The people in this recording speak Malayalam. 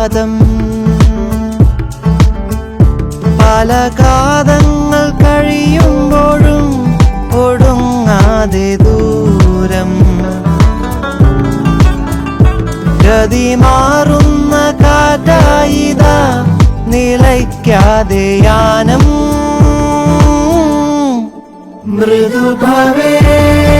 പാദം. പല കാതങ്ങൾ കഴിയുമ്പോഴും ഒടുങ്ങാതെ ദൂരം. ഗതി മാറുന്ന കാറ്റായിത നിലയ്ക്കാതെ യാനം. മൃദുഭവേ.